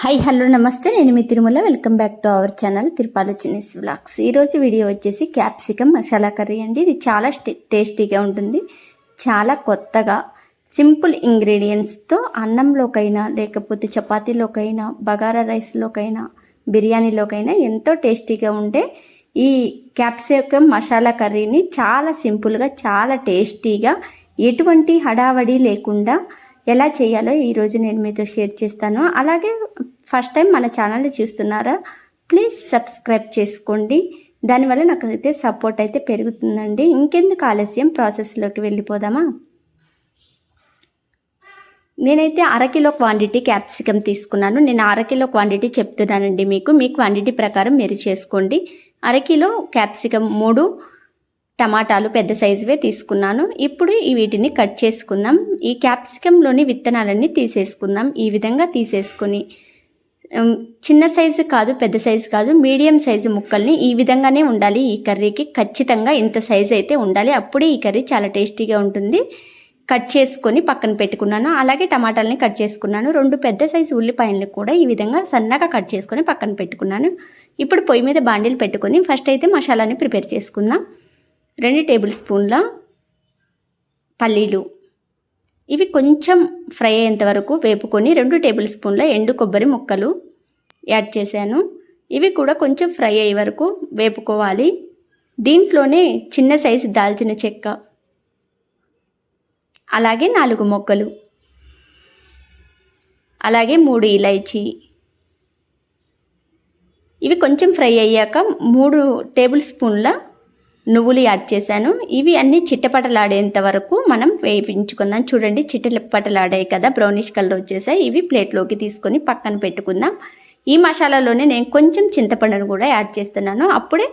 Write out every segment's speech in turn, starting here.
Hi hello నమస్తే. నేను మీ Tirumala. Welcome back to our channel Tirupalu చిన్నీస్ వ్లాగ్స్ ఈరోజు వీడియో వచ్చేసి క్యాప్సికమ్ మసాలా కర్రీ అండి. ఇది చాలా టేస్టీగా ఉంటుంది. చాలా కొత్తగా సింపుల్ ఇంగ్రీడియంట్స్తో అన్నంలోకైనా లేకపోతే చపాతీలోకైనా బగారా రైస్లోకైనా బిర్యానీలోకైనా ఎంతో టేస్టీగా ఉండే ఈ క్యాప్సికమ్ మసాలా కర్రీని చాలా సింపుల్గా చాలా టేస్టీగా ఎటువంటి హడావడి లేకుండా ఎలా చేయాలో ఈరోజు నేను మీతో షేర్ చేస్తాను. అలాగే ఫస్ట్ టైం మన ఛానల్ని చూస్తున్నారా ప్లీజ్ సబ్స్క్రైబ్ చేసుకోండి. దానివల్ల నాకు అయితే సపోర్ట్ అయితే పెరుగుతుందండి. ఇంకెందుకు ఆలస్యం? ప్రాసెస్లోకి వెళ్ళిపోదామా? నేనైతే అరకిలో క్వాంటిటీ క్యాప్సికమ్ తీసుకున్నాను. నేను అరకిలో క్వాంటిటీ చెప్తున్నానండి మీకు. మీ క్వాంటిటీ ప్రకారం మీరు చేసుకోండి. అరకిలో క్యాప్సికమ్ మూడు టమాటాలు పెద్ద సైజువే తీసుకున్నాను. ఇప్పుడు ఈ వీటిని కట్ చేసుకుందాం. ఈ క్యాప్సికంలోని విత్తనాలన్నీ తీసేసుకుందాం. ఈ విధంగా తీసేసుకుని చిన్న సైజు కాదు పెద్ద సైజు కాదు మీడియం సైజు ముక్కల్ని ఈ విధంగానే ఉండాలి. ఈ కర్రీకి ఖచ్చితంగా ఇంత సైజు అయితే ఉండాలి. అప్పుడే ఈ కర్రీ చాలా టేస్టీగా ఉంటుంది. కట్ చేసుకొని పక్కన పెట్టుకున్నాను. అలాగే టమాటాలని కట్ చేసుకున్నాను. రెండు పెద్ద సైజు ఉల్లిపాయలను కూడా ఈ విధంగా సన్నగా కట్ చేసుకొని పక్కన పెట్టుకున్నాను. ఇప్పుడు పొయ్యి మీద బాండీలు పెట్టుకొని ఫస్ట్ అయితే మసాలాని ప్రిపేర్ చేసుకుందాం. రెండు టేబుల్ స్పూన్ల పల్లీలు ఇవి కొంచెం ఫ్రై అయ్యేంత వరకు వేపుకొని రెండు టేబుల్ స్పూన్ల ఎండు కొబ్బరి ముక్కలు యాడ్ చేశాను. ఇవి కూడా కొంచెం ఫ్రై అయ్యే వరకు వేపుకోవాలి. దీంట్లోనే చిన్న సైజు దాల్చిన చెక్క అలాగే నాలుగు మొక్కలు అలాగే మూడు ఇలైచి. ఇవి కొంచెం ఫ్రై అయ్యాక మూడు టేబుల్ స్పూన్ల నువ్వులు యాడ్ చేశాను. ఇవి అన్నీ చిట్టపటలాడేంత వరకు మనం వేయించుకుందాం. చూడండి చిట్టపటలాడాయి కదా బ్రౌనిష్ కలర్ వచ్చేసాయి. ఇవి ప్లేట్లోకి తీసుకొని పక్కన పెట్టుకుందాం. ఈ మసాలాలోనే నేను కొంచెం చింతపండును కూడా యాడ్ చేస్తున్నాను. అప్పుడే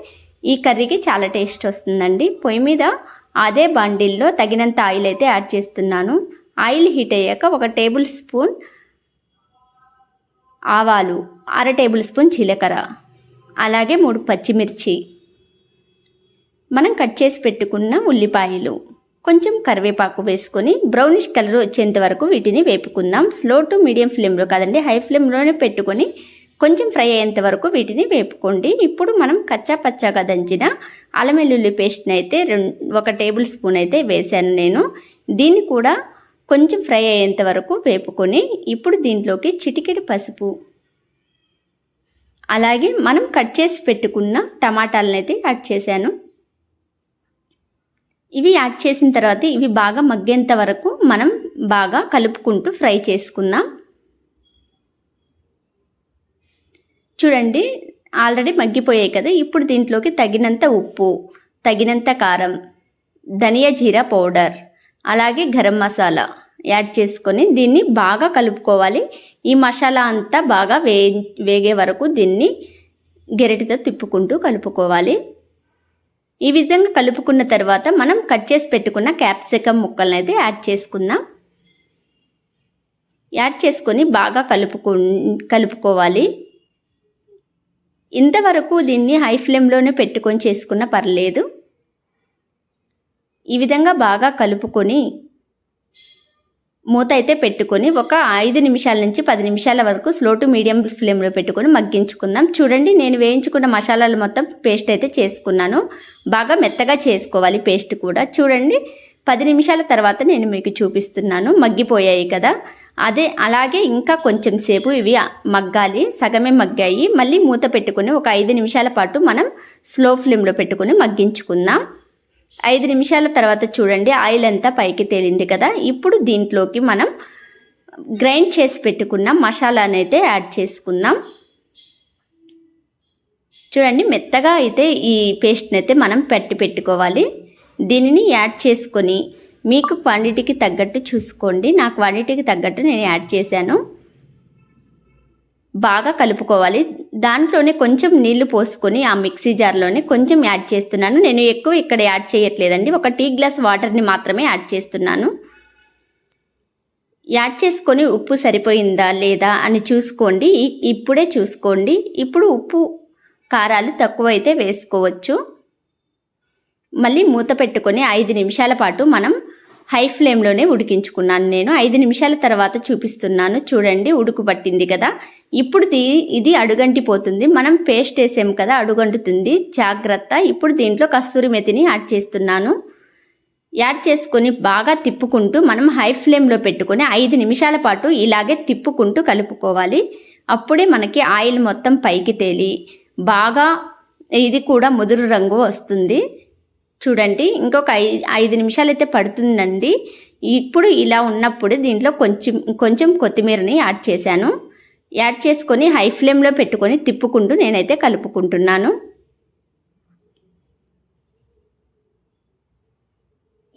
ఈ కర్రీకి చాలా టేస్ట్ వస్తుందండి. పొయ్యి మీద అదే బండిల్లో తగినంత ఆయిల్ అయితే యాడ్ చేస్తున్నాను. ఆయిల్ హీట్ అయ్యాక ఒక టేబుల్ స్పూన్ ఆవాలు అర టేబుల్ స్పూన్ జీలకర్ర అలాగే మూడు పచ్చిమిర్చి మనం కట్ చేసి పెట్టుకున్న ఉల్లిపాయలు. కొంచెం కరివేపాకు వేసుకొని బ్రౌనిష్ కలర్ వచ్చేంత వరకు వీటిని వేపుకుందాం. స్లో టు మీడియం ఫ్లేమ్లో కాదండి హై ఫ్లేమ్లోనే పెట్టుకొని కొంచెం ఫ్రై అయ్యేంత వరకు వీటిని వేపుకోండి. ఇప్పుడు మనం కచ్చా పచ్చాగా దంచిన అల్లం వెల్లుల్లి పేస్ట్ని అయితే రెండు ఒక టేబుల్ స్పూన్ అయితే వేశాను నేను. దీన్ని కూడా కొంచెం ఫ్రై అయ్యేంత వరకు వేపుకొని ఇప్పుడు దీంట్లోకి చిటికెడు పసుపు. అలాగే మనం కట్ చేసి పెట్టుకున్న టమాటాలను అయితే యాడ్ చేశాను. ఇవి యాడ్ చేసిన తర్వాత ఇవి బాగా మగ్గేంత వరకు మనం బాగా కలుపుకుంటూ ఫ్రై చేసుకుందాం. చూడండి ఆల్రెడీ మగ్గిపోయాయి కదా. ఇప్పుడు దీంట్లోకి తగినంత ఉప్పు తగినంత కారం ధనియా జీరా పౌడర్ అలాగే గరం మసాలా యాడ్ చేసుకొని దీన్ని బాగా కలుపుకోవాలి. ఈ మసాలా అంతా బాగా వే వేగే వరకు దీన్ని గెరటితో తిప్పుకుంటూ కలుపుకోవాలి. ఈ విధంగా కలుపుకున్న తర్వాత మనం కట్ చేసి పెట్టుకున్న క్యాప్సికమ్ ముక్కలను అయితే యాడ్ చేసుకుందాం. యాడ్ చేసుకొని బాగా కలుపుకు కలుపుకోవాలి. ఇంతవరకు దీన్ని హై ఫ్లేమ్లోనే పెట్టుకొని చేసుకున్న పర్లేదు. ఈ విధంగా బాగా కలుపుకొని మూత అయితే పెట్టుకొని ఒక ఐదు నిమిషాల నుంచి పది నిమిషాల వరకు స్లో టు మీడియం ఫ్లేమ్లో పెట్టుకొని మగ్గించుకుందాం. చూడండి నేను వేయించుకున్న మసాలాలు మొత్తం పేస్ట్ అయితే చేసుకున్నాను. బాగా మెత్తగా చేసుకోవాలి పేస్ట్ కూడా. చూడండి పది నిమిషాల తర్వాత నేను మీకు చూపిస్తున్నాను. మగ్గిపోయాయి కదా. అదే అలాగే ఇంకా కొంచెం సేపు ఇవి మగ్గాలి. సగమే మగ్గాయి. మళ్ళీ మూత పెట్టుకొని ఒక ఐదు నిమిషాల పాటు మనం స్లో ఫ్లేమ్లో పెట్టుకొని మగ్గించుకుందాం. ఐదు నిమిషాల తర్వాత చూడండి ఆయిల్ అంతా పైకి తేలింది కదా. ఇప్పుడు దీంట్లోకి మనం గ్రైండ్ చేసి పెట్టుకున్న మసాలాని అయితే యాడ్ చేసుకుందాం. చూడండి మెత్తగా అయితే ఈ పేస్ట్ని అయితే మనం పెట్టి పెట్టుకోవాలి. దీనిని యాడ్ చేసుకొని మీకు క్వాంటిటీకి తగ్గట్టు చూసుకోండి. నా క్వాంటిటీకి తగ్గట్టు నేను యాడ్ చేశాను. బాగా కలుపుకోవాలి. దాంట్లోనే కొంచెం నీళ్ళు పోసుకొని ఆ మిక్సీ జార్లోనే కొంచెం యాడ్ చేస్తున్నాను. నేను ఎక్కువ ఇక్కడ యాడ్ చేయట్లేదండి. ఒక టీ గ్లాస్ వాటర్ని మాత్రమే యాడ్ చేస్తున్నాను. యాడ్ చేసుకొని ఉప్పు సరిపోయిందా లేదా అని చూసుకోండి. ఇప్పుడే చూసుకోండి. ఇప్పుడు ఉప్పు కారాలు తక్కువైతే వేసుకోవచ్చు. మళ్ళీ మూత పెట్టుకొని ఐదు నిమిషాల పాటు మనం హై ఫ్లేమ్లోనే ఉడికించుకున్నాను నేను. ఐదు నిమిషాల తర్వాత చూపిస్తున్నాను. చూడండి ఉడుకు పట్టింది కదా. ఇప్పుడు దీ- ఇది అడుగంటిపోతుంది. మనం పేస్ట్ వేసాం కదా అడుగంటుతుంది. జాగ్రత్త. ఇప్పుడు దీంట్లో కస్తూరి మెతిని యాడ్ చేస్తున్నాను. యాడ్ చేసుకొని బాగా తిప్పుకుంటూ మనం హై ఫ్లేమ్లో పెట్టుకొని ఐదు నిమిషాల పాటు ఇలాగే తిప్పుకుంటూ కలుపుకోవాలి. అప్పుడే మనకి ఆయిల్ మొత్తం పైకి తేలి బాగా ఇది కూడా ముదురు రంగు వస్తుంది. చూడండి ఇంకొక ఐదు ఐదు నిమిషాలు అయితే పడుతుందండి. ఇప్పుడు ఇలా ఉన్నప్పుడు దీంట్లో కొంచెం కొంచెం కొత్తిమీరని యాడ్ చేశాను. యాడ్ చేసుకొని హై ఫ్లేమ్లో పెట్టుకొని తిప్పుకుంటూ నేనైతే కలుపుకుంటున్నాను.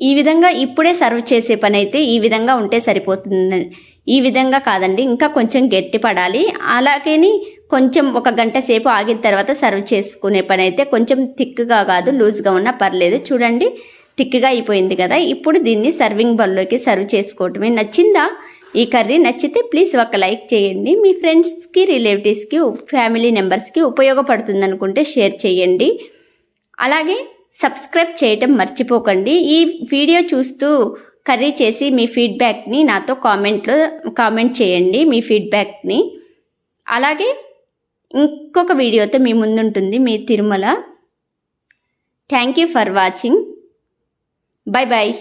ఈ విధంగా ఇప్పుడే సర్వ్ చేసే పని అయితే ఈ విధంగా ఉంటే సరిపోతుంది ఈ విధంగా కాదండి. ఇంకా కొంచెం గట్టి పడాలి అలాగేని కొంచెం ఒక గంట సేపు ఆగిన తర్వాత సర్వ్ చేసుకునే పని అయితే కొంచెం థిక్గా కాదు లూజ్గా ఉన్నా పర్లేదు. చూడండి థిక్గా అయిపోయింది కదా. ఇప్పుడు దీన్ని సర్వింగ్ బౌల్లోకి సర్వ్ చేసుకోవటమే. నచ్చిందా? ఈ కర్రీ నచ్చితే ప్లీజ్ ఒక లైక్ చేయండి. మీ ఫ్రెండ్స్కి రిలేటివ్స్కి ఫ్యామిలీ మెంబర్స్కి ఉపయోగపడుతుంది అనుకుంటే షేర్ చేయండి. అలాగే సబ్స్క్రైబ్ చేయటం మర్చిపోకండి. ఈ వీడియో చూస్తూ కర్రీ చేసి మీ ఫీడ్బ్యాక్ని నాతో కామెంట్లో కామెంట్ చేయండి మీ ఫీడ్బ్యాక్ని. అలాగే ఇంకొక వీడియోతో మీ ముందుంటుంది మీ Tirumala. Thank you for watching. Bye bye